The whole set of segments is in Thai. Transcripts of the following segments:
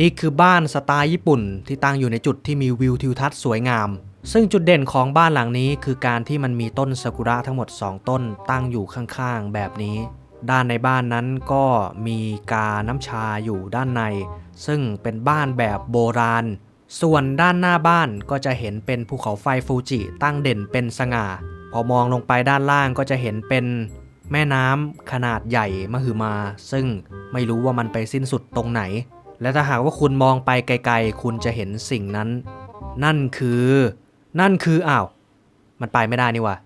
นี่คือบ้านสไตล์ญี่ปุ่นที่ตั้งอยู่ในจุดที่มีวิวทิวทัศน์สวยงาม ซึ่งจุดเด่นของบ้านหลังนี้คือการที่มันมีต้นซากุระทั้งหมด 2 ต้นตั้งอยู่ข้างๆ แบบนี้ ด้านในบ้านนั้นก็มีกาน้ำชาอยู่ด้านใน ซึ่งเป็นบ้านแบบโบราณ ส่วนด้านหน้าบ้านก็จะเห็นเป็นภูเขาไฟฟูจิตั้งเด่นเป็นสง่า พอมองลงไปด้านล่างก็จะเห็นเป็นแม่น้ำขนาดใหญ่มหึมา ซึ่งไม่รู้ว่ามันไปสิ้นสุดตรงไหน และถ้าหากว่าคุณมองไปไกลๆ คุณจะเห็นสิ่งนั้น นั่นคือ นั่นคืออ้าว มันไปไม่ได้นี่ว่า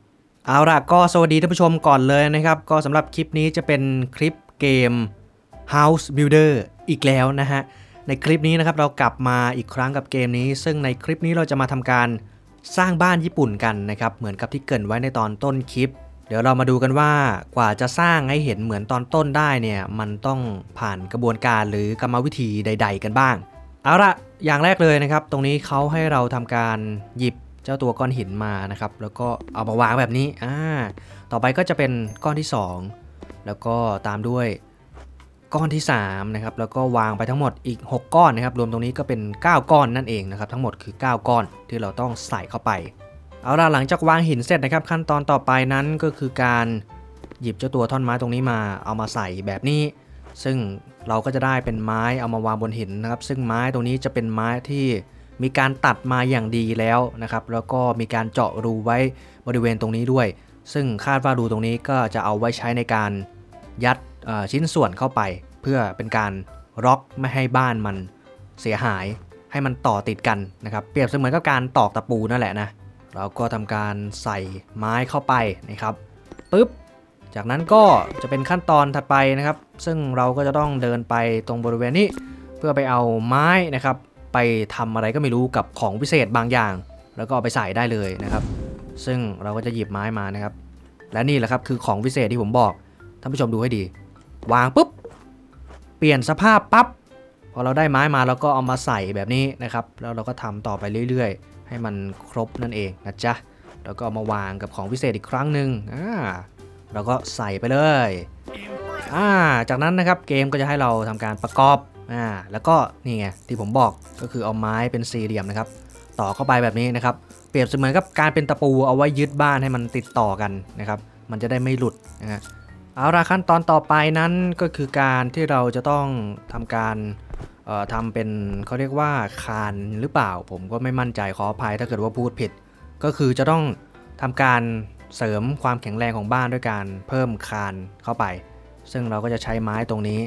เอาล่ะก็สวัสดีท่านผู้ชมก่อนเลยนะครับ ก็สำหรับคลิปนี้จะเป็นคลิปเกม House Builder อีกแล้วนะฮะ ในคลิปนี้นะครับเรากลับมาอีกครั้งกับเกมนี้ ซึ่งในคลิปนี้เราจะมาทำการสร้างบ้านญี่ปุ่นกันนะครับ เหมือนกับที่เกินไว้ในตอนต้นคลิป เดี๋ยวเรามาดูกันว่ากว่าจะสร้างให้เห็นเหมือนตอนต้นได้เนี่ยมันต้องผ่านกระบวนการหรือกรรมวิธีใด ๆ กันบ้าง เอาละอย่างแรกเลยนะครับ ตรงนี้เขาให้เราทำการหยิบเจ้าตัวก้อนหินมานะครับ แล้วก็เอามาวางแบบนี้อ่าต่อไปก็จะเป็นก้อนที่ 2 แล้วก็ตามด้วยก้อนที่3นะครับแล้วก็วางไปทั้งหมดอีก 6 ก้อนนะครับรวมตรงนี้ก็เป็น 9 ก้อนนั่นเองนะครับทั้งหมดคือ 9 ก้อนที่เราต้องใส่เข้าไป เอาล่ะหลังจากวางหินเสร็จนะครับ ขั้นตอนต่อไปนั้นก็คือการหยิบเจ้าตัวท่อนไม้ตรงนี้มาเอามาใส่แบบนี้ ซึ่งเราก็จะได้เป็นไม้เอามาวางบนหินนะครับ ซึ่งไม้ตรงนี้จะเป็นไม้ที่มีการตัดมาอย่างดีแล้วนะครับ แล้วก็มีการเจาะรูไว้บริเวณตรงนี้ด้วย ซึ่งคาดว่ารูตรงนี้ก็จะเอาไว้ใช้ในการยัดชิ้นส่วนเข้าไป เพื่อเป็นการล็อกไม่ให้บ้านมันเสียหายให้มันต่อติดกันนะครับ เปรียบเสมือนกับการตอกตะปูนั่นแหละนะ เราก็ทำการใส่ไม้เข้าไปนะครับปึ๊บจากนั้นก็จะเป็นขั้นตอนถัดไปนะครับ ซึ่งเราก็จะต้องเดินไปตรงบริเวณนี้ เพื่อไปเอาไม้นะครับ ไปทำอะไรก็ไม่รู้กับของพิเศษบางอย่าง แล้วก็เอาไปใส่ได้เลยนะครับ ซึ่งเราก็จะหยิบไม้มานะครับ และนี่แหละครับคือของพิเศษที่ผมบอกท่านผู้ชมดูให้ดี วางปุ๊บเปลี่ยนสภาพปั๊บพอเราได้ไม้มาเราก็เอามาใส่แบบนี้นะครับ แล้วเราก็ทำต่อไปเรื่อยๆ ให้มันครบนั่นเองนะจ๊ะ แล้วก็มาวางกับของพิเศษอีกครั้งหนึ่งอ่าเราก็ใส่ไปเลยอ่าจากนั้นนะครับเกมก็จะให้เราทำการประกอบอ่าแล้วก็นี่ไงที่ผมบอกก็คือเอาไม้เป็นสี่เหลี่ยมนะครับ ต่อเข้าไปแบบนี้นะครับ เปรียบเสมือนกับการเป็นตะปูเอาไว้ยึดบ้านให้มันติดต่อกันนะครับ มันจะได้ไม่หลุดนะฮะเอาละขั้นตอนต่อไปนั้นก็คือการที่เราจะต้องทำการ ทำเป็นเขาเรียกว่าคานหรือเปล่า ผมก็ไม่มั่นใจขออภัยถ้าเกิดว่าพูดผิด ก็คือจะต้องทำการเสริมความแข็งแรงของบ้านด้วยการเพิ่มคานเข้าไป ซึ่งเราก็จะใช้ไม้ตรงนี้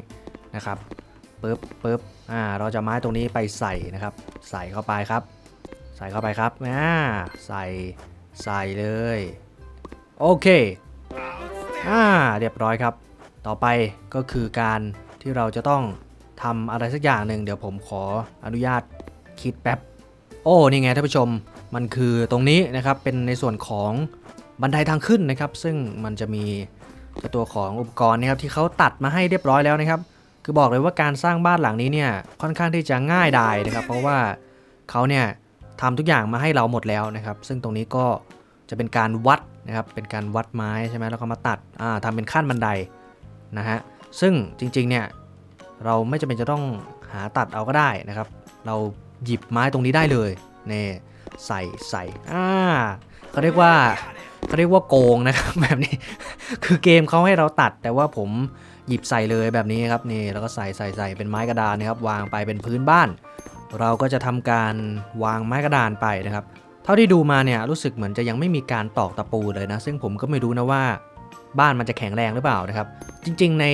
นะครับปึ๊บปึ๊บอ่าเราจะไม้ตรงนี้ไปใส่นะครับ ใส่เข้าไปครับ ใส่เข้าไปครับอ่าใส่ใส่เลยโอเคอ่าเรียบร้อยครับ ต่อไปก็คือการที่เราจะต้อง ทำอะไรสักอย่างหนึ่งเดี๋ยวผมขออนุญาตคิดแป๊บ โอ้นี่ไงท่านผู้ชมมันคือตรงนี้นะครับเป็นในส่วนของบันไดทางขึ้นนะครับ ซึ่งมันจะมีตัวของอุปกรณ์นะครับที่เขาตัดมาให้เรียบร้อยแล้วนะครับ คือบอกเลยว่าการสร้างบ้านหลังนี้เนี่ยค่อนข้างที่จะง่ายดายนะครับ เพราะว่าเขาเนี่ยทำทุกอย่างมาให้เราหมดแล้วนะครับ ซึ่งตรงนี้ก็จะเป็นการวัดนะครับเป็นการวัดไม้ใช่ไหมแล้วก็มาตัดอ่าทำเป็นขั้นบันไดนะฮะซึ่งจริงๆเนี่ย เราไม่จำเป็นจะต้องหาตัดเอาก็ได้นะครับ เราหยิบไม้ตรงนี้ได้เลยนี่ใส่ใส่อ่าเขาเรียกว่าเขาเรียกว่าโกงนะครับแบบนี้ คือเกมเขาให้เราตัด แต่ว่าผมหยิบใส่เลยแบบนี้ครับนี่แล้วก็ใส่ใส่ใส่เป็นไม้กระดานนะครับ วางไปเป็นพื้นบ้าน เราก็จะทำการวางไม้กระดานไปนะครับ เท่าที่ดูมาเนี่ยรู้สึกเหมือนจะยังไม่มีการตอกตะปูเลยนะ ซึ่งผมก็ไม่รู้นะว่าบ้านมันจะแข็งแรงหรือเปล่านะครับ จริง ๆ ใน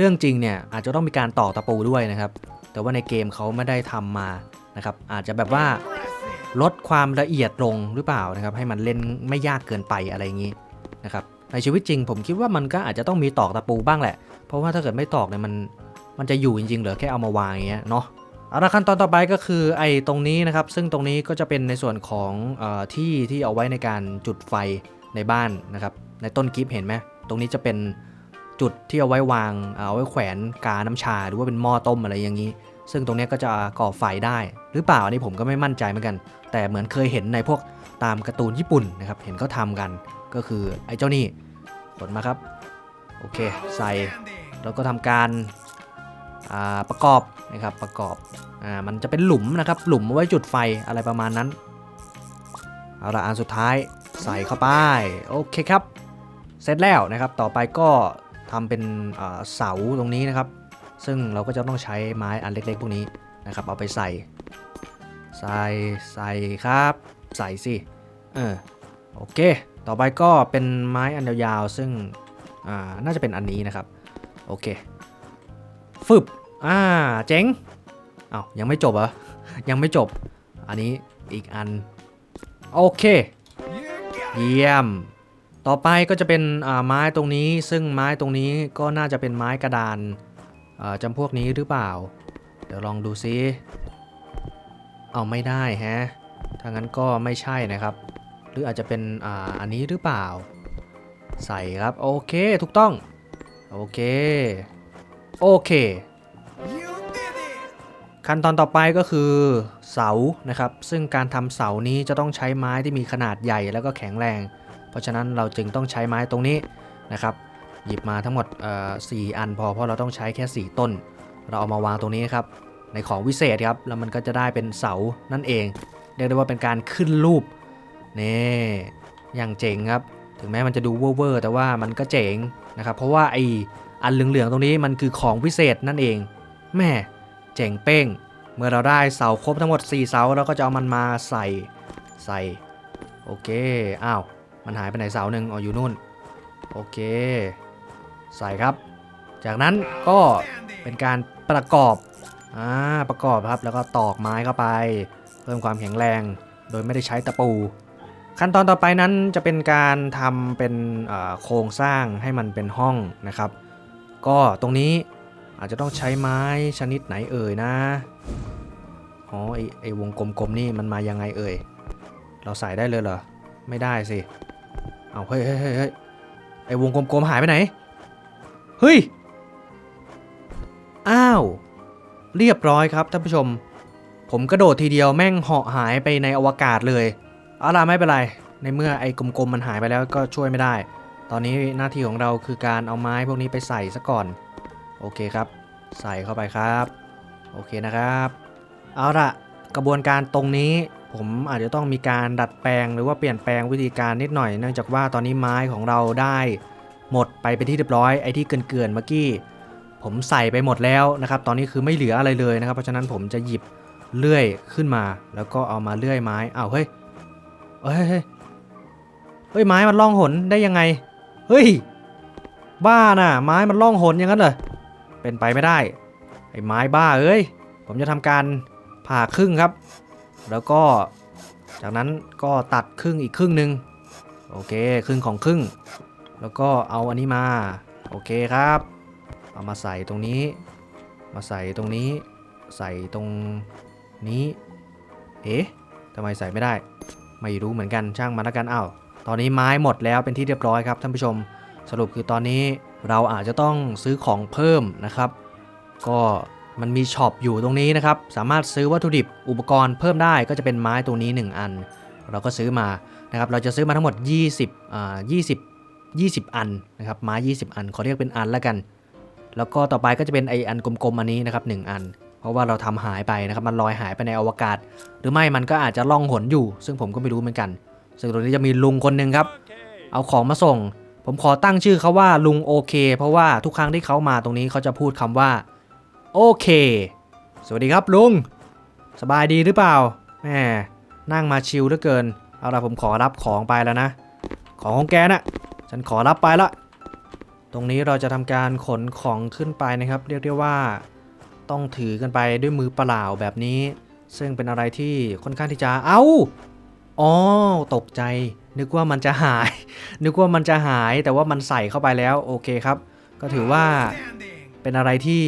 เรื่องจริงเนี่ยอาจจะต้องมีการตอกตะปูด้วยนะครับ แต่ว่าในเกมเขาไม่ได้ทำมานะครับ อาจจะแบบว่าลดความละเอียดลงหรือเปล่านะครับ ให้มันเล่นไม่ยากเกินไปอะไรอย่างนี้นะครับ ในชีวิตจริงผมคิดว่ามันก็อาจจะต้องมีตอกตะปูบ้างแหละ เพราะว่าถ้าเกิดไม่ตอกเนี่ยมันมันจะอยู่จริงๆเหรอแค่เอามาวางอย่างเงี้ยเนาะเอาละขั้นตอนต่อไปก็คือไอ้ตรงนี้นะครับ ซึ่งตรงนี้ก็จะเป็นในส่วนของอที่ที่เอาไว้ในการจุดไฟในบ้านนะครับ ในต้นกิฟเห็นไหมตรงนี้จะเป็น จุดที่เอาไว้วางเอาไว้แขวนกาน้ำชา หรือว่าเป็นหม้อต้มอะไรอย่างนี้ ซึ่งตรงนี้ก็จะก่อไฟได้ หรือเปล่าอันนี้ผมก็ไม่มั่นใจเหมือนกัน แต่เหมือนเคยเห็นในพวกตามการ์ตูนญี่ปุ่นนะครับเห็นเขาทำกันก็คือไอ้เจ้านี่ขนมาครับโอเคใส่แล้วก็ทำการประกอบนะครับประกอบอ่ามันจะเป็นหลุมนะครับหลุมเอาไว้จุดไฟอะไรประมาณนั้นเอาละอันสุดท้ายใส่เข้าไปโอเคครับเสร็จแล้วนะครับ ต่อไปก็ ทำเป็นเสาตรงนี้นะครับ ซึ่งเราก็จะต้องใช้ไม้อันเล็กๆ พวกนี้นะครับ เอาไปใส่ ใส่ใส่ครับ ใส่สิเออโอเค ต่อไปก็เป็นไม้อันยาวๆซึ่งอ่าน่าจะเป็นอันนี้นะครับ โอเคฟึบอ่าเจ๋งเอา้ายังไม่จบเหรอ ยังไม่จบ อันนี้อีกอัน โอเค เยี่ยม ต่อไปก็จะเป็นไม้ตรงนี้ ซึ่งไม้ตรงนี้ก็น่าจะเป็นไม้กระดานจำพวกนี้หรือเปล่า เดี๋ยวลองดูซิเอาไม่ได้ฮะถ้างั้นก็ไม่ใช่นะครับ หรืออาจจะเป็นออันนี้หรือเปล่า ใส่ครับ โอเคถูกต้อง โอเค โอเคขั้นตอนต่อไปก็คือเสานะครับ ซึ่งการทำเสานี้จะต้องใช้ไม้ที่มีขนาดใหญ่แล้วก็แข็งแรง เพราะฉะนั้นเราจึงต้องใช้ไม้ตรงนี้นะครับ หยิบมาทั้งหมดสี่อันพอเพราะเราต้องใช้แค่ 4 ต้น เราเอามาวางตรงนี้ครับในของวิเศษครับแล้วมันก็จะได้เป็นเสานั่นเอง เรียกได้ว่าเป็นการขึ้นรูปนี่อย่างเจ๋งครับ ถึงแม้มันจะดูเวอร์แต่ว่ามันก็เจ๋งนะครับ เพราะว่าไออันเหลืองๆตรงนี้มันคือของวิเศษนั่นเองแม่เจ๋งเป้ง เมื่อเราได้เสาครบทั้งหมด 4 เสาเราก็จะเอามันมาใส่ใส่โอเคอ้าว มันหายไปไหนเสาหนึ่งอ๋ออยู่นู่น โอเค ใส่ครับ จากนั้นก็เป็นการประกอบอ่าประกอบครับแล้วก็ตอกไม้เข้าไป เพิ่มความแข็งแรง โดยไม่ได้ใช้ตะปู ขั้นตอนต่อไปนั้นจะเป็นการทำเป็นโครงสร้างให้มันเป็นห้องนะครับ ก็ตรงนี้อาจจะต้องใช้ไม้ชนิดไหนเอ่ยนะอ๋อไอไอวงกลมๆนี่มันมายังไงเอ่ย เราใส่ได้เลยเหรอ ไม่ได้สิ เอาเฮ้ยเฮ้ยเฮ้ยเฮ้ยไอวงกลมๆหายไปไหน เฮ้ย อ้าว เรียบร้อยครับท่านผู้ชม ผมกระโดดทีเดียวแม่งเหาะหายไปในอวกาศเลยเอาล่ะไม่เป็นไร ในเมื่อไอ้กลมๆมันหายไปแล้วก็ช่วยไม่ได้ ตอนนี้หน้าที่ของเราคือการเอาไม้พวกนี้ไปใส่ซะก่อน โอเคครับ ใส่เข้าไปครับ โอเคนะครับ เอาล่ะ กระบวนการตรงนี้ ผมอาจจะต้องมีการดัดแปลงหรือว่าเปลี่ยนแปลงวิธีการนิดหน่อย เนื่องจากว่าตอนนี้ไม้ของเราได้หมดไปเป็นที่เรียบร้อยไอ้ที่เกลื่อนๆเมื่อกี้ผมใส่ไปหมดแล้วนะครับ ตอนนี้คือไม่เหลืออะไรเลยนะครับ เพราะฉะนั้นผมจะหยิบเลื่อยขึ้นมา แล้วก็เอามาเลื่อยไม้อ้าวเฮ้ยเฮ้ยเฮ้ยเฮ้ยไม้มันล่องหนได้ยังไงเฮ้ยบ้าน่ะ ไม้มันล่องหนอย่างนั้นเหรอเป็นไปไม่ได้ไอ้ไม้บ้าเอ้ยผมจะทำการผ่าครึ่งครับ แล้วก็จากนั้นก็ตัดครึ่งอีกครึ่งหนึ่งโอเคครึ่งของครึ่ง แล้วก็เอาอันนี้มา โอเคครับ เอามาใส่ตรงนี้ มาใส่ตรงนี้ ใส่ตรงนี้ เอ๊ะทำไมใส่ไม่ได้ ไม่รู้เหมือนกันช่างมันแล้วกันอ้าวตอนนี้ไม้หมดแล้วเป็นที่เรียบร้อยครับท่านผู้ชม สรุปคือตอนนี้เราอาจจะต้องซื้อของเพิ่มนะครับ ก็ มันมีช็อปอยู่ตรงนี้นะครับ สามารถซื้อวัตถุดิบอุปกรณ์เพิ่มได้ก็จะเป็นไม้ตัวนี้ 1 อัน เราก็ซื้อมานะครับ เราจะซื้อมาทั้งหมด 20อ่า20 20 อันนะครับ ไม้ 20 อัน ขอเรียกเป็นอันแล้วกัน แล้วก็ต่อไปก็จะเป็นไออันกลมๆอันนี้นะครับ 1 อัน เพราะว่าเราทำหายไปนะครับ มันลอยหายไปในอวกาศ หรือไม่มันก็อาจจะล่องหนอยู่ ซึ่งผมก็ไม่รู้เหมือนกัน ซึ่งตรงนี้จะมีลุงคนหนึ่งครับ เอาของมาส่ง ผมขอตั้งชื่อเขาว่าลุงโอเค เพราะว่าทุกครั้งที่เขามาตรงนี้เขาจะพูดคำว่า โอเค สวัสดีครับลุง สบายดีหรือเปล่าแหมนั่งมาชิลเหลือเกิน เอาละผมขอรับของไปแล้วนะ ของของแกนะ่ะ ฉันขอรับไปละ ตรงนี้เราจะทำการขนของขึ้นไปนะครับ เรียกได้ว่า ต้องถือกันไปด้วยมือเปล่าแบบนี้ ซึ่งเป็นอะไรที่ค่อนข้างที่จะเอา้าอ๋อตกใจนึกว่ามันจะหาย นึกว่ามันจะหายแต่ว่ามันใส่เข้าไปแล้วโอเคครับ ก็ถือว่าเป็นอะไรที่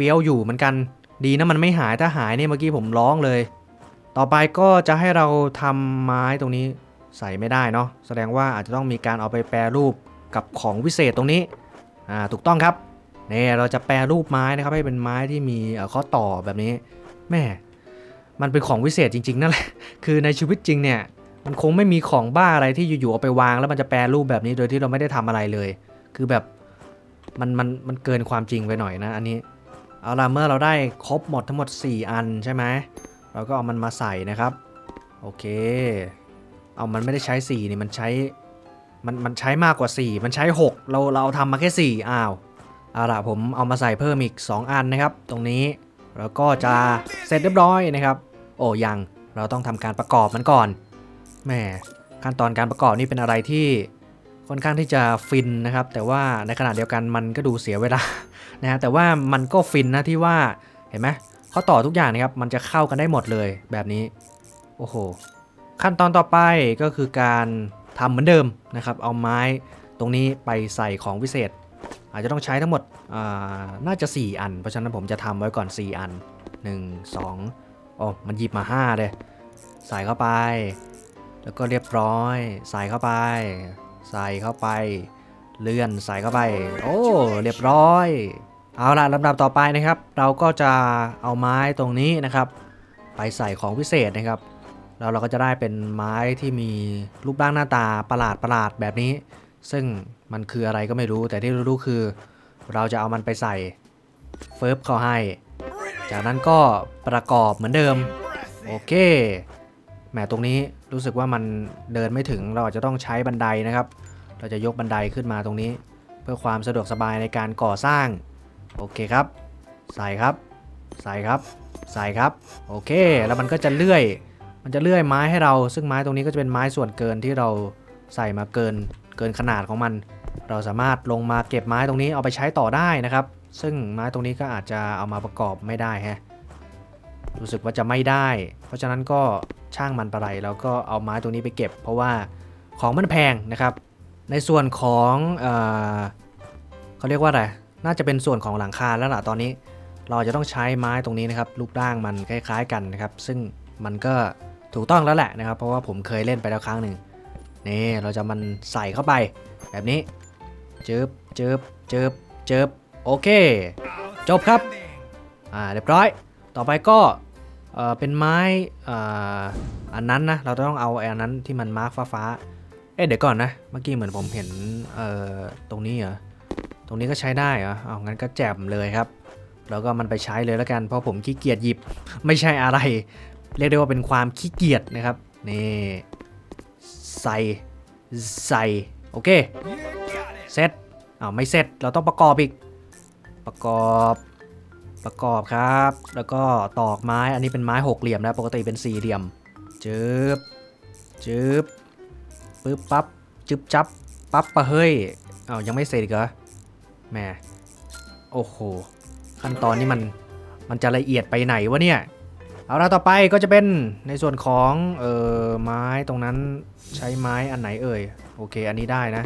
ฟี้ยวอยู่เหมือนกัน ดีนะมันไม่หายถ้าหายเนี่ยเมื่อกี้ผมร้องเลย ต่อไปก็จะให้เราทำไม้ตรงนี้ใส่ไม่ได้เนาะแสดงว่าอาจจะต้องมีการเอาไปแปรรูปกับของวิเศษตรงนี้อ่าถูกต้องครับเนี่ยเราจะแปรรูปไม้นะครับให้เป็นไม้ที่มีข้อต่อแบบนี้แม่มันเป็นของวิเศษจริง ๆ นั่นแหละ คือในชีวิตจริงเนี่ยมันคงไม่มีของบ้าอะไรที่อยู่ๆเอาไปวาง แล้วมันจะแปรรูปแบบนี้โดยที่เราไม่ได้ทำอะไรเลย คือแบบมันมันมันเกินความจริงไปหน่อยนะ อันนี้ เอาล่ะเมื่อเราได้ครบหมดทั้งหมด 4 อันใช่ไหมเราก็เอามันมาใส่นะครับ โอเค เอามันไม่ได้ใช้4นี่มันใช้มันมันใช้มากกว่า 4 มันใช้ 6 เราเราทำมาแค่ 4 อ้าวเอาล่ะผมเอามาใส่เพิ่มอีก 2 อันนะครับ ตรงนี้แล้วก็จะเสร็จเรียบร้อยนะครับ โอ้ยังเราต้องทำการประกอบมันก่อนแหมขั้นตอนการประกอบนี่เป็นอะไรที่ ค่อนข้างที่จะฟินนะครับ แต่ว่าในขณะเดียวกันมันก็ดูเสียเวลานะฮะแต่ว่ามันก็ฟินนะที่ว่าเห็นไหมเขาต่อทุกอย่างนะครับมันจะเข้ากันได้หมดเลยแบบนี้โอ้โหขั้นตอนต่อไปก็คือการทำเหมือนเดิมนะครับ เอาไม้ตรงนี้ไปใส่ของวิเศษ อาจจะต้องใช้ทั้งหมดอ่าน่าจะ 4 อัน เพราะฉะนั้นผมจะทำไว้ก่อน 4 อัน 1 2โอ้มันหยิบมา 5 เลย ใส่เข้าไป แล้วก็เรียบร้อย ใส่เข้าไป ใส่เข้าไป เลื่อนใส่เข้าไป โอ้เรียบร้อย เอาล่ะลำดับต่อไปนะครับ เราก็จะเอาไม้ตรงนี้นะครับ ไปใส่ของพิเศษนะครับแล้วเราก็จะได้เป็นไม้ที่มีรูปร่างหน้าตาประหลาดประหลาดแบบนี้ ซึ่งมันคืออะไรก็ไม่รู้ แต่ที่รู้คือ เราจะเอามันไปใส่เฟิร์บเข้าให้ จากนั้นก็ประกอบเหมือนเดิม โอเค แหมตรงนี้รู้สึกว่ามันเดินไม่ถึงเราอาจจะต้องใช้บันไดนะครับ เราจะยกบันไดขึ้นมาตรงนี้ เพื่อความสะดวกสบายในการก่อสร้าง โอเคครับ ใส่ครับ ใส่ครับ ใส่ครับ โอเค แล้วมันก็จะเลื่อย มันจะเลื่อยไม้ให้เรา ซึ่งไม้ตรงนี้ก็จะเป็นไม้ส่วนเกินที่เราใส่มาเกิน เกินขนาดของมัน เราสามารถลงมาเก็บไม้ตรงนี้เอาไปใช้ต่อได้นะครับ ซึ่งไม้ตรงนี้ก็อาจจะเอามาประกอบไม่ได้แฮะ รู้สึกว่าจะไม่ได้ เพราะฉะนั้นก็ช่างมันไปไรแล้วก็เอาไม้ตรงนี้ไปเก็บ เพราะว่าของมันแพงนะครับ ในส่วนของเออเขาเรียกว่าอะไร น่าจะเป็นส่วนของหลังคาแล้วล่ะตอนนี้ เราจะต้องใช้ไม้ตรงนี้นะครับรูปร่างมันคล้ายๆกันนะครับ ซึ่งมันก็ถูกต้องแล้วแหละนะครับ เพราะว่าผมเคยเล่นไปแล้วครั้งหนึ่งนี่เราจะมันใส่เข้าไป แบบนี้เจิบเจิบเจิบเจิบโอเค จบครับ อ่าเรียบร้อย ต่อไปก็เเป็นไม้อ,อันนั้นนะ เราต้องเอาไอ้อันนั้นที่มันมาร์คฟ้าๆ เอ๊ะเดี๋ยวก่อนนะ เมื่อกี้เหมือนผมเห็นตรงนี้เหรอ ตรงนี้ก็ใช้ได้เหรอเอางั้นก็แจ่มเลยครับ แล้วก็มันไปใช้เลยแล้วกัน เพราะผมขี้เกียจหยิบ ไม่ใช่อะไร เรียกได้ว่าเป็นความขี้เกียจนะครับ นี่ใส่ใส่โอเคเซตอ้าวไม่เสร็จ เราต้องประกอบอีก ประกอบ ประกอบครับ แล้วก็ตอกไม้อันนี้เป็นไม้หกเหลี่ยมนะปกติเป็นสี่เหลี่ยมจึบจึบปึ๊บปั๊บจึบจับปั๊บปะเฮ้ยเอ้ายังไม่เสร็จอีกเหรอแหมโอ้โหขั้นตอนนี้มันมันจะละเอียดไปไหนวะเนี่ยเอาละต่อไปก็จะเป็นในส่วนของเอ่อไม้ตรงนั้นใช้ไม้อันไหนเอ่ยโอเค อันนี้ได้นะ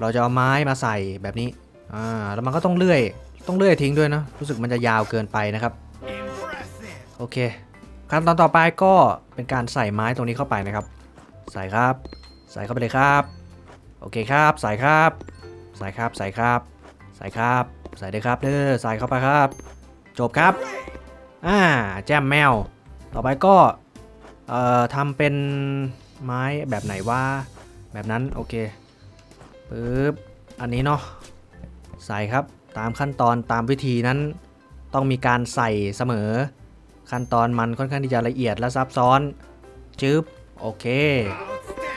เราจะเอาไม้มาใส่แบบนี้อ่าแล้วมันก็ต้องเลื่อย ต้องเลื่อยทิ้งด้วยเนะรู้สึกมันจะยาวเกินไปนะครับ โอเค ขั้นตอนต่อไปก็เป็นการใส่ไม้ตรงนี้เข้าไปนะครับ ใส่ครับ ใส่เข้าไปเลยครับ โอเคครับ ใส่ครับ ใส่ครับ ใส่ครับ ใส่ครับ ใส่เลยครับเด้อใส่เข้าไปครับ จบครับ อ่า แจมแมว ต่อไปก็เอ่อทำเป็นไม้แบบไหนว่าแบบนั้นโอเคปึ๊บอันนี้เนาะใส่ครับ ตามขั้นตอนตามวิธีนั้น ต้องมีการใส่เสมอ ขั้นตอนมันค่อนข้างที่จะละเอียดและซับซ้อนจึ๊บโอเค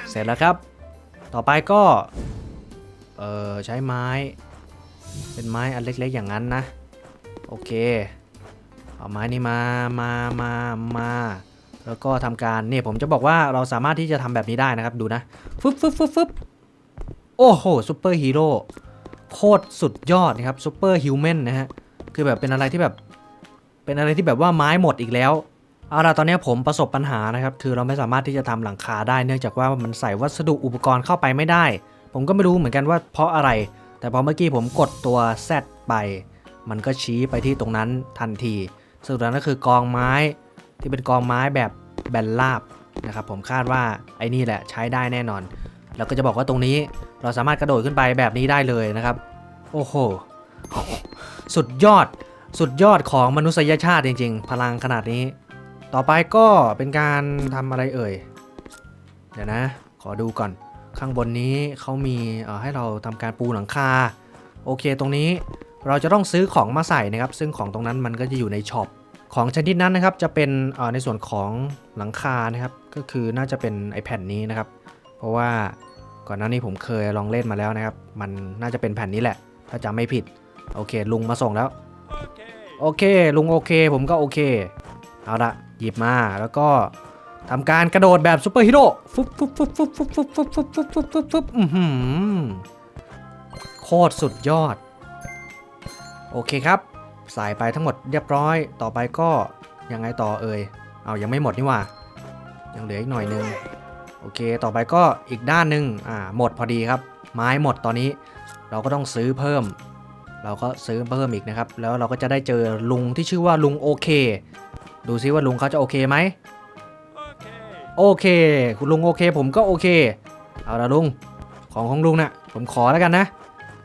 เสร็จแล้วครับ ต่อไปก็เออใช้ไม้ เป็นไม้อันเล็กๆอย่างนั้นนะ โอเค เอาไม้นี้มามามามาแล้วก็ทำการเนี่ยผมจะบอกว่าเราสามารถที่จะทำแบบนี้ได้นะครับดูนะฟึบฟึบฟึบฟึบโอ้โหซูเปอร์ฮีโร่ โคตรสุดยอดนะครับซูเปอร์ฮิวแมนนะฮะ คือแบบเป็นอะไรที่แบบ เป็นอะไรที่แบบว่าไม้หมดอีกแล้ว เอาล่ะตอนนี้ผมประสบปัญหานะครับ คือเราไม่สามารถที่จะทำหลังคาได้ เนื่องจากว่ามันใส่วัสดุอุปกรณ์เข้าไปไม่ได้ ผมก็ไม่รู้เหมือนกันว่าเพราะอะไร แต่พอเมื่อกี้ผมกดตัว Z ไป มันก็ชี้ไปที่ตรงนั้นทันทีสรุปแล้วก็คือกองไม้ที่เป็นกองไม้แบบแบนราบนะครับผมคาดว่าไอ้นี่แหละใช้ได้แน่นอน แล้วก็จะบอกว่าตรงนี้เราสามารถกระโดดขึ้นไปแบบนี้ได้เลยนะครับ โอ้โห สุดยอด สุดยอดของมนุษยชาติจริง ๆ พลังขนาดนี้ ต่อไปก็เป็นการทำอะไรเอ่ย เดี๋ยวนะ ขอดูก่อน ข้างบนนี้เขามีให้เราทำการปูหลังคา โอเค ตรงนี้เราจะต้องซื้อของมาใส่นะครับ ซึ่งของตรงนั้นมันก็จะอยู่ในช็อปของชนิดนั้นนะครับจะเป็นในส่วนของหลังคานะครับ ก็คือน่าจะเป็นไอแผ่นนี้นะครับ เพราะว่าก่อนหน้านี้ผมเคยลองเล่นมาแล้วนะครับ มันน่าจะเป็นแผ่นนี้แหละ ถ้าจำไม่ผิด โอเค ลุงมาส่งแล้ว โอเค ลุงโอเค ผมก็โอเค เอาละหยิบมาแล้วก็ทำการกระโดดแบบซูเปอร์ฮีโร่ฟุบฟุบฟุบฟุบฟุบฟุบฟุบฟุบฟุบฟุบฟุบฟุบอือหือโคตรสุดยอด โอเคครับใส่ไปทั้งหมดเรียบร้อย ต่อไปก็ยังไงต่อเอ่ย เอายังไม่หมดนี่ว่า ยังเหลืออีกหน่อยนึง โอเค ต่อไปก็อีกด้านหนึ่งอ่าหมดพอดีครับ ไม้หมดตอนนี้ เราก็ต้องซื้อเพิ่ม เราก็ซื้อเพิ่มอีกนะครับ แล้วเราก็จะได้เจอลุงที่ชื่อว่าลุงโอเค ดูซิว่าลุงเขาจะโอเคไหมโอเค คุณลุงโอเค ผมก็โอเค เอาละลุง ของของลุงนะ่ะ ผมขอแล้วกันนะ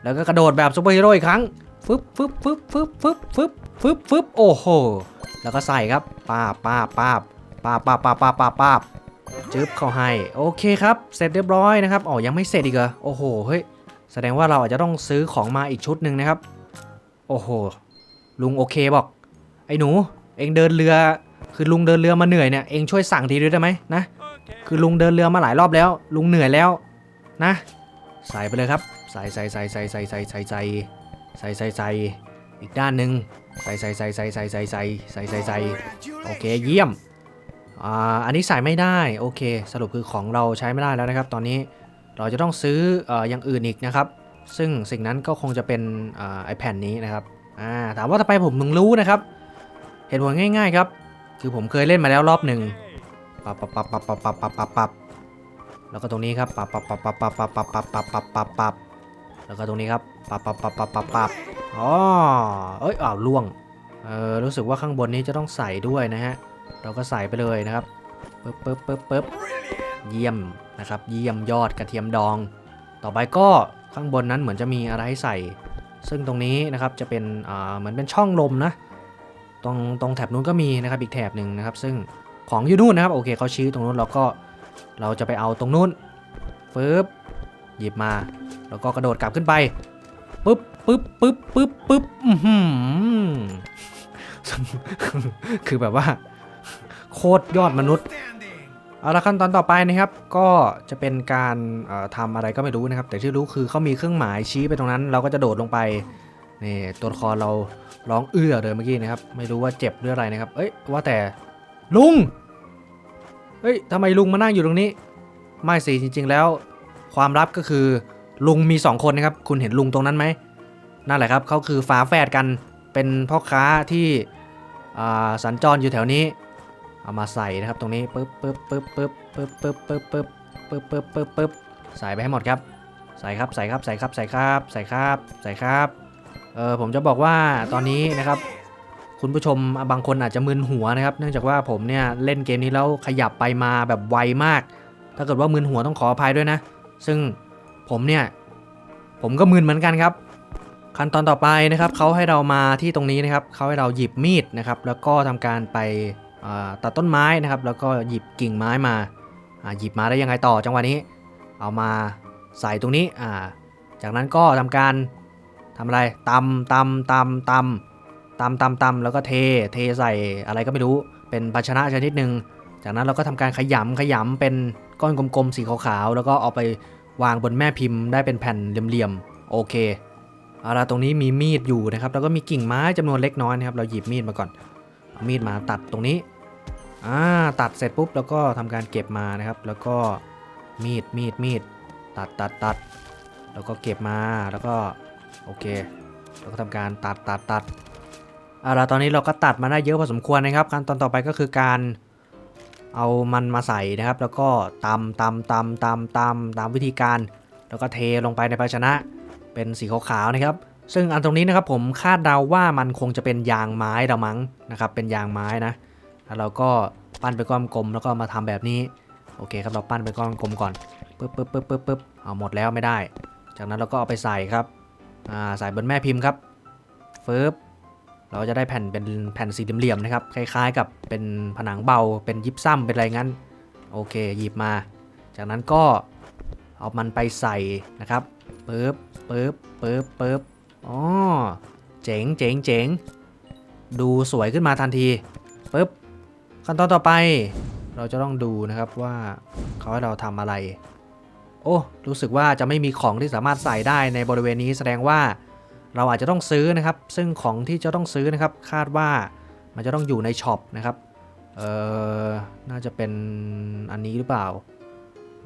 แล้วก็กระโดดแบบซูเปอร์ฮีโร่อีกครั้ง ฟึบฟึบฟึบฟึบฟึบฟึบฟึบฟึบโอ้โห แล้วก็ใส่ครับป้าป้าป้าป้าป้าป้าป้าป้าป้า จึ๊บเข้าให้ โอเคครับ เสร็จเรียบร้อยนะครับอ๋อยังไม่เสร็จอีกเหรอ โอ้โห เฮ้ย แสดงว่าเราอาจจะต้องซื้อของมาอีกชุดหนึ่งนะครับ โอ้โห ลุงโอเคบอก ไอ้หนู เองเดินเรือ คือลุงเดินเรือมาเหนื่อยเนี่ย เองช่วยสั่งทีด้วยได้ไหมนะ คือลุงเดินเรือมาหลายรอบแล้ว ลุงเหนื่อยแล้วนะ ใส่ไปเลยครับ ใส่ใส่ใส่ใส่ใส่ใส่ใส่ใส่ใส่ใส่ใส่อีกด้านหนึ่งใส่ใส่ใส่ใส่ใส่ใส่ใส่ใส่ใส่ใส่โอเคเยี่ยม อ่าอันนี้ใส่ไม่ได้โอเค สรุปคือของเราใช้ไม่ได้แล้วนะครับ ตอนนี้เราจะต้องซื้อออย่างอื่นอีกนะครับ ซึ่งสิ่งนั้นก็คงจะเป็นไอแผ่นนี้นะครับอ่าถามว่าทำไมผมถึงรู้นะครับ เหตุผลง่าย ๆครับ คือผมเคยเล่นมาแล้วรอบหนึ่งปับปับปับปับปับปับปับปับปับแล้วก็ตรงนี้ครับปับปับปับปับปับปับปับปับปับปับปับปับแล้วก็ตรงนี้ครับปับปับปับปับปับปับอ๋อเอ้ยอ้าวล่วงเออรู้สึกว่าข้างบนนี้จะต้องใส่ด้วยนะฮะ เราก็ใส่ไปเลยนะครับปึ๊บปึ๊บปึ๊บปึ๊บเยี่ยมนะครับ เยี่ยมยอดกระเทียมดอง ต่อไปก็ข้างบนนั้นเหมือนจะมีอะไรให้ใส่ ซึ่งตรงนี้นะครับจะเป็นเหมือนเป็นช่องลมนะ ตรงตรงแถบนู้นก็มีนะครับอีกแถบหนึ่งนะครับ ซึ่งของอยู่นู่นนะครับโอเคเขาชี้ตรงนู้นเราก็เราจะไปเอาตรงนู้นฟึบหยิบมา แล้วก็กระโดดกลับขึ้นไปปึ๊บปึ๊บปึ๊บปึ๊บปึ๊บอือหือคือแบบว่า โคตรยอดมนุษย์เอาละขั้นตอนต่อไปนะครับ ก็จะเป็นการเอ่อทำอะไรก็ไม่รู้นะครับ แต่ที่รู้คือเขามีเครื่องหมายชี้ไปตรงนั้น เราก็จะโดดลงไปนี่ตัวละครเราร้องเอื้อเลยเมื่อกี้นะครับ ไม่รู้ว่าเจ็บหรืออะไรนะครับ เอ้ยว่าแต่ลุงเฮ้ยทำไมลุงมานั่งอยู่ตรงนี้ ไม่สิจริง ๆ แล้ว ความลับก็คือ ลุงมีสองคนนะครับ คุณเห็นลุงตรงนั้นไหมนั่นแหละครับเขาคือฝาแฝดกันเป็นพ่อค้าที่สัญจรอยู่แถวนี้ เอามาใส่นะครับตรงนี้ปึ๊บปึ๊บปึ๊บปึ๊บปึ๊บปึ๊บปึ๊บปึ๊บปึ๊บปึ๊บปึ๊บปึ๊บใส่ไปให้หมดครับ ใส่ครับใส่ครับใส่ครับใส่ครับใส่ครับใส่ครับเออผมจะบอกว่าตอนนี้นะครับคุณผู้ชมบางคนอาจจะมึนหัวนะครับ เนื่องจากว่าผมเนี่ยเล่นเกมนี้แล้วขยับไปมาแบบไวมาก ถ้าเกิดว่ามึนหัวต้องขออภัยด้วยนะ ซึ่งผมเนี่ยผมก็มึนเหมือนกันครับ ขั้นตอนต่อไปนะครับเขาให้เรามาที่ตรงนี้นะครับเขาให้เราหยิบมีดนะครับ แล้วก็ทำการไป ตัดต้นไม้นะครับ แล้วก็หยิบกิ่งไม้มาหยิบมาได้ยังไงต่อจังหวะนี้ เอามาใส่ตรงนี้าจากนั้นก็ทำการทำอะไรตำตำตำตำตำตำตำแล้วก็เทเทใส่อะไรก็ไม่รู้เป็นภาชนะชนิดหนึ่งจากนั้นเราก็ทำการขยำขยำเป็นก้อนกลมๆสีขาวๆแล้วก็เอาไปวางบนแม่พิมพ์ได้เป็นแผ่นเหลี่ยมๆโอเคเอาละตรงนี้มีมีดอยู่นะครับ แล้วก็มีกิ่งไม้จำนวนเล็กน้อยนะครับ เราหยิบมีดมาก่อน เอามีดมาตัดตรงนี้อ่าตัดเสร็จปุ๊บแล้วก็ทำการเก็บมานะครับ แล้วก็มีดมีดมีดตัดตัดตัดแล้วก็เก็บมาแล้วก็โอเคแล้วก็ทำการตัดตัดตัดเอาละตอนนี้เราก็ตัดมาได้เยอะพอสมควรนะครับขั้นตอนต่อไปก็คือการเอามันมาใส่นะครับ แล้วก็ตำตำตำตำตำตามวิธีการ แล้วก็เทลงไปในภาชนะเป็นสีขาวๆนะครับ ซึ่งอันตรงนี้นะครับผมคาดเดาว่ามันคงจะเป็นยางไม้ละมั้งนะครับ เป็นยางไม้นะแล้วเราก็ปั้นเป็นก้อนกลมแล้วก็มาทำแบบนี้ โอเคครับเราปั้นเป็นก้อนกลมก่อนปึ๊บปึ๊บปึ๊บปึ๊บปึ๊บเอาหมดแล้วไม่ได้ จากนั้นเราก็เอาไปใส่ครับอ่าใส่บนแม่พิมพ์ครับฟึบเราจะได้แผ่นเป็นแผ่นสี่เหลี่ยมนะครับ คล้ายๆ กับเป็นผนังเบาเป็นยิปซัมเป็นอะไรงั้น โอเคหยิบมา จากนั้นก็เอามันไปใส่นะครับปึ๊บปึ๊บปึ๊บปึ๊บ อ๋อเจ๋งเจ๋งเจ๋งดูสวยขึ้นมาทันทีปึ๊บขั้นตอนต่อไป เราจะต้องดูนะครับว่าเขาให้เราทำอะไร โอ้ รู้สึกว่าจะไม่มีของที่สามารถใส่ได้ในบริเวณนี้แสดงว่าเราอาจจะต้องซื้อนะครับ ซึ่งของที่จะต้องซื้อนะครับ คาดว่ามันจะต้องอยู่ในช็อปนะครับ เอ่อ น่าจะเป็นอันนี้หรือเปล่า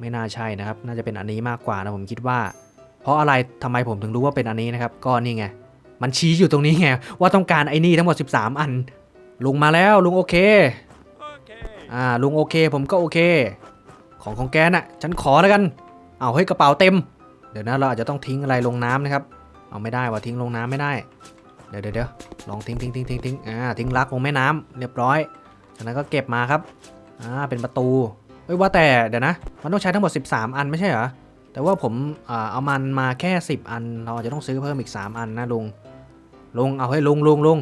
ไม่น่าใช่นะครับ น่าจะเป็นอันนี้มากกว่านะผมคิดว่า เพราะอะไรทำไมผมถึงรู้ว่าเป็นอันนี้นะครับก็นี่ไง มันชี้อยู่ตรงนี้ไง ว่าต้องการไอ้นี่ทั้งหมด 13 อัน ลุงมาแล้วลุงโอเคอ่าลุงโอเคผมก็โอเค ของของแกน่ะ ฉันขอแล้วกัน เอาเฮ้ยกระเป๋าเต็ม เดี๋ยวนะเราอาจจะต้องทิ้งอะไรลงน้ำนะครับ เอาไม่ได้ว่าทิ้งลงน้ำไม่ได้ เดี๋ยวเดี๋ยวลองทิ้งทิ้งทิ้งทิ้งทิ้งอ่าทิ้งลักลงแม่น้ำเรียบร้อยจากนั้นก็เก็บมาครับอ่าเป็นประตูเอ้ยว่าแต่เดี๋ยวนะ มันต้องใช้ทั้งหมด 13 อันไม่ใช่เหรอ แต่ว่าผมเอามันมาแค่ 10 อัน เราจะต้องซื้อเพิ่มอีก 3 อันนะลุง ลุงเอาให้ลุงลุงลุง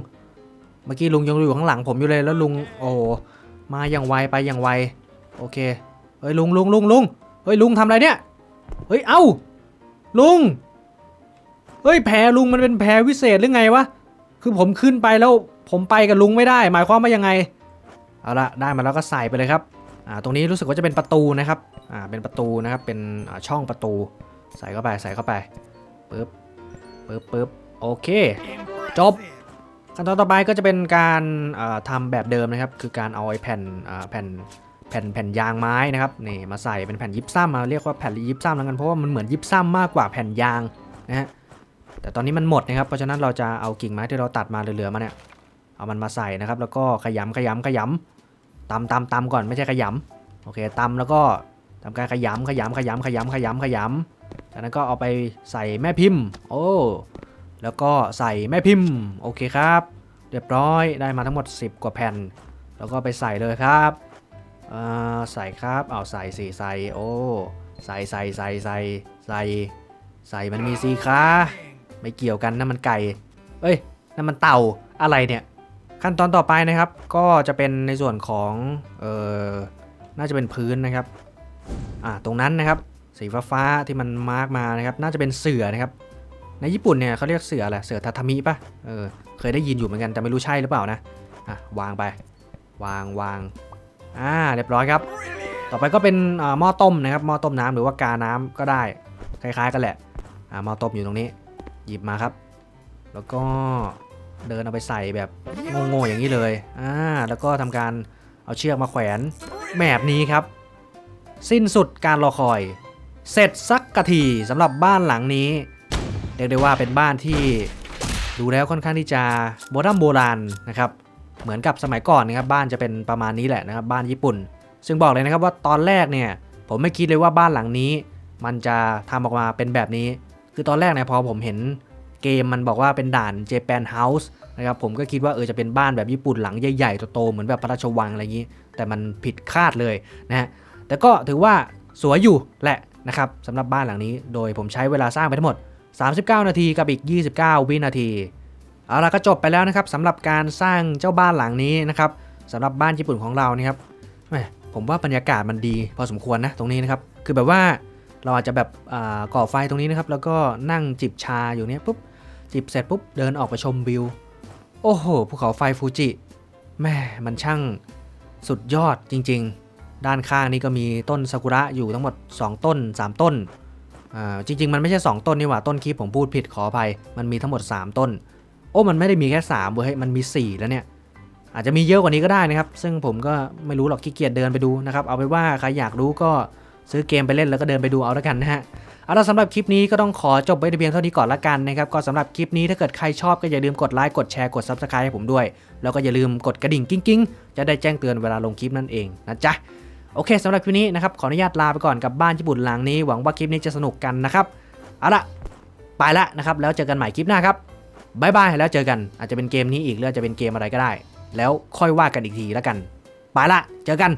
เมื่อกี้ลุงยังอยู่ข้างหลังผมอยู่เลยแล้วลุงโอ้มาอย่างไวไปอย่างไวโอเคเฮ้ยลุงลุงลุงลุงเฮ้ยลุงทำอะไรเนี่ยเฮ้ยเอ้าลุงเฮ้ยแพลุงมันเป็นแพวิเศษหรือไงวะคือผมขึ้นไปแล้วผมไปกับลุงไม่ได้ หมายความว่ายังไงเอาละได้มาแล้วก็ใส่ไปเลยครับ อ่าตรงนี้รู้สึกว่าจะเป็นประตูนะครับอ่าเป็นประตูนะครับเป็นช่องประตู ใส่เข้าไปใส่เข้าไปปึ๊บปึ๊บปึ๊บโอเค จบขั้นตอนต่อไปก็จะเป็นการเอ่อทำแบบเดิมนะครับ คือการเอาไอ้แผ่นแผ่นแผ่นแผ่นยางไม้นะครับนี่มาใส่เป็นแผ่นยิปซัมมาเรียกว่าแผ่นยิปซัมแล้วกันเพราะว่ามันเหมือนยิปซัมมากกว่าแผ่นยางนะฮะแต่ตอนนี้มันหมดนะครับเพราะฉะนั้นเราจะเอากิ่งไม้ที่เราตัดมาเหลือๆมาเนี่ยเอามันมาใส่นะครับ แล้วก็ขยำขยำขยำ ตำตำตำก่อนไม่ใช่ขยำโอเคตำแล้วก็ทำการขยำขยำขยำขยำขยำขยำจากนั้นก็เอาไปใส่แม่พิมพ์ โอ้แล้วก็ใส่แม่พิมพ์โอเคครับ เรียบร้อยได้มาทั้งหมด 10 กว่าแผ่น แล้วก็ไปใส่เลยครับเออใส่ครับเอาใส่สิใส่โอ้ใส่ใส่ใส่ใส่ใส่ใส่มันมีสีขาไม่เกี่ยวกันนั่นมันไก่ เอ้ยนั่นมันเต่าอะไรเนี่ย ขั้นตอนต่อไปนะครับ ก็จะเป็นในส่วนของเออน่าจะเป็นพื้นนะครับอ่าตรงนั้นนะครับ สีฟ้าๆที่มันมาร์กมานะครับ น่าจะเป็นเสือนะครับ ในญี่ปุ่นเนี่ยเขาเรียกเสืออะไรเสือทาทามิปะเออเคยได้ยินอยู่เหมือนกันแต่ไม่รู้ใช่หรือเปล่านะอะวางไป วางวางอ่าเรียบร้อยครับต่อไปก็เป็นหม้อต้มนะครับหม้อต้มน้ำหรือว่ากาน้ำก็ได้ คล้ายๆกันแหละหม้อต้มอยู่ตรงนี้ หยิบมาครับ แล้วก็ เดินเอาไปใส่แบบโง่ๆอย่างนี้เลยอ่าแล้วก็ทำการเอาเชือกมาแขวนแบบนี้ครับ สิ้นสุดการรอคอย เสร็จสักกะทีสำหรับบ้านหลังนี้เรียกได้ว่าเป็นบ้านที่ดูแล้วค่อนข้างที่จะโบราณโบราณนะครับเหมือนกับสมัยก่อนนะครับบ้านจะเป็นประมาณนี้แหละนะครับบ้านญี่ปุ่น ซึ่งบอกเลยนะครับว่าตอนแรกเนี่ยผมไม่คิดเลยว่าบ้านหลังนี้ มันจะทำออกมาเป็นแบบนี้ คือตอนแรกเนี่ยพอผมเห็น เกมมันบอกว่าเป็นด่าน Japan House นะครับผมก็คิดว่าเออจะเป็นบ้านแบบญี่ปุ่นหลังใหญ่ๆโตๆเหมือนแบบพระราชวังอะไรอย่างนี้ แต่มันผิดคาดเลยนะฮะแต่ก็ถือว่าสวยอยู่แหละนะครับสำหรับบ้านหลังนี้ โดยผมใช้เวลาสร้างไปทั้งหมด 39 นาทีกับอีก 29 วินาทีเอาละก็จบไปแล้วนะครับสำหรับการสร้างเจ้าบ้านหลังนี้นะครับสำหรับบ้านญี่ปุ่นของเรานี่ครับผมว่าบรรยากาศมันดีพอสมควรนะตรงนี้นะครับคือแบบว่าเราอาจจะแบบอ่าก่อไฟตรงนี้นะครับแล้วก็นั่งจิบชาอยู่เนี้ยปุ๊บ จิบเสร็จปุ๊บเดินออกไปชมวิว โอ้โหภูเขาไฟฟูจิแม่มันช่างสุดยอดจริง ๆ ด้านข้างนี่ก็มีต้นซากุระอยู่ทั้งหมด 2 ต้น 3 ต้นจริง ๆ มันไม่ใช่ 2 ต้นนี่หว่าต้นคลิปผมพูดผิดขออภัย มันมีทั้งหมด 3 ต้น โอ้มันไม่ได้มีแค่3เว้ยมันมี 4 แล้วเนี่ย อาจจะมีเยอะกว่านี้ก็ได้นะครับ ซึ่งผมก็ไม่รู้หรอกขี้เกียจเดินไปดูนะครับ เอาไปว่าใครอยากรู้ก็ซื้อเกมไปเล่นแล้วก็เดินไปดูเอาแล้วกันนะฮะ เอาละสำหรับคลิปนี้ก็ต้องขอจบไว้แต่เพียงเท่านี้ก่อนละกันนะครับก็สำหรับคลิปนี้ถ้าเกิดใครชอบก็อย่าลืมกดไลค์กดแชร์กด Subscribe ให้ผมด้วย แล้วก็อย่าลืมกดกระดิ่งกิ้งๆ จะได้แจ้งเตือนเวลาลงคลิปนั่นเองนะจ๊ะโอเคสำหรับคลิปนี้นะครับขออนุญาตลาไปก่อนกับบ้านญี่ปุ่นหลังนี้หวังว่าคลิปนี้จะสนุกกันนะครับเอาละไปละนะครับแล้วเจอกันใหม่คลิปหน้าครับบายบายแล้วเจอกันอาจจะเป็นเกมนี้อีกหรืออาจจะเป็นเกมอะไรก็ได้ แล้วค่อยว่ากันอีกทีแล้วกัน ไปละเจอกัน